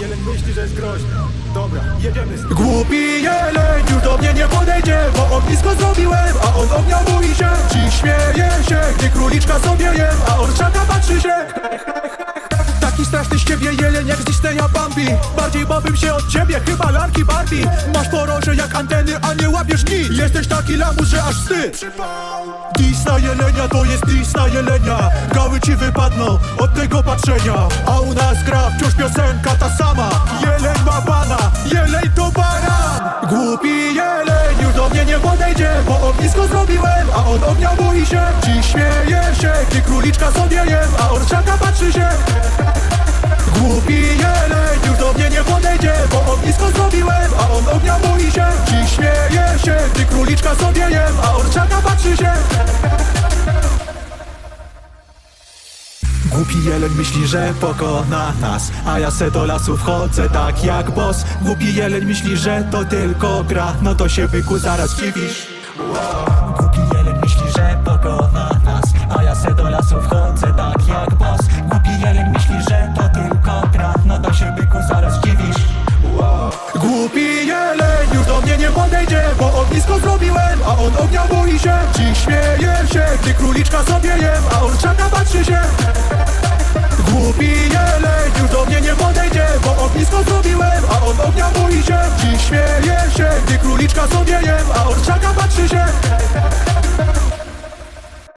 jeleń myśli, że jest groźny. Dobra, jedziemy z Głupi jeleń już do mnie nie podejdzie Bo ognisko zrobiłem, a on ognia boi się. Dziś śmieje się, gdy króliczka sobie jem A on czaka patrzy się. Taki straszny z ciebie jeleń jak z Disneya Bambi. Bardziej bałbym się od ciebie, chyba lalki Barbie. Masz poroże jak anteny, a nie łapiesz nic Jesteś taki lamus, że aż wstyd. Disna jelenia to jest Disna jelenia. Gały ci wypadną od tego patrzenia. A u nas gra wciąż piosenka ta sama Bo ognisko zrobiłem, a on ognia boi się. Dziś śmieje się, gdy króliczka sobie jem A on czaka patrzy się. Głupi jeleń już do mnie nie podejdzie. Bo ognisko zrobiłem, a on ognia boi się. Dziś śmieje się, gdy króliczka sobie jem A on czaka patrzy się. Głupi jeleń myśli, że pokona nas A ja se do lasu wchodzę tak jak boss. Głupi jeleń myśli, że to tylko gra No to się byku zaraz dziwisz. Głupi jelek myśli, że pokona nas A ja se do lasu wchodzę tak jak boss Głupi jelek myśli, że to tylko gra No to się byku zaraz dziwisz. Głupi jeleń już do mnie nie podejdzie Bo ognisko zrobiłem, a on ognia boi się. Dziś śmieje się, gdy króliczka sobie jem A orczaka patrzy się. Głupi jeleń już do mnie nie podejdzie Bo ognisko zrobiłem, a on ognia boi się. Dziś śmieje się Gdy króliczka sobie jem, a orczaka patrzy się.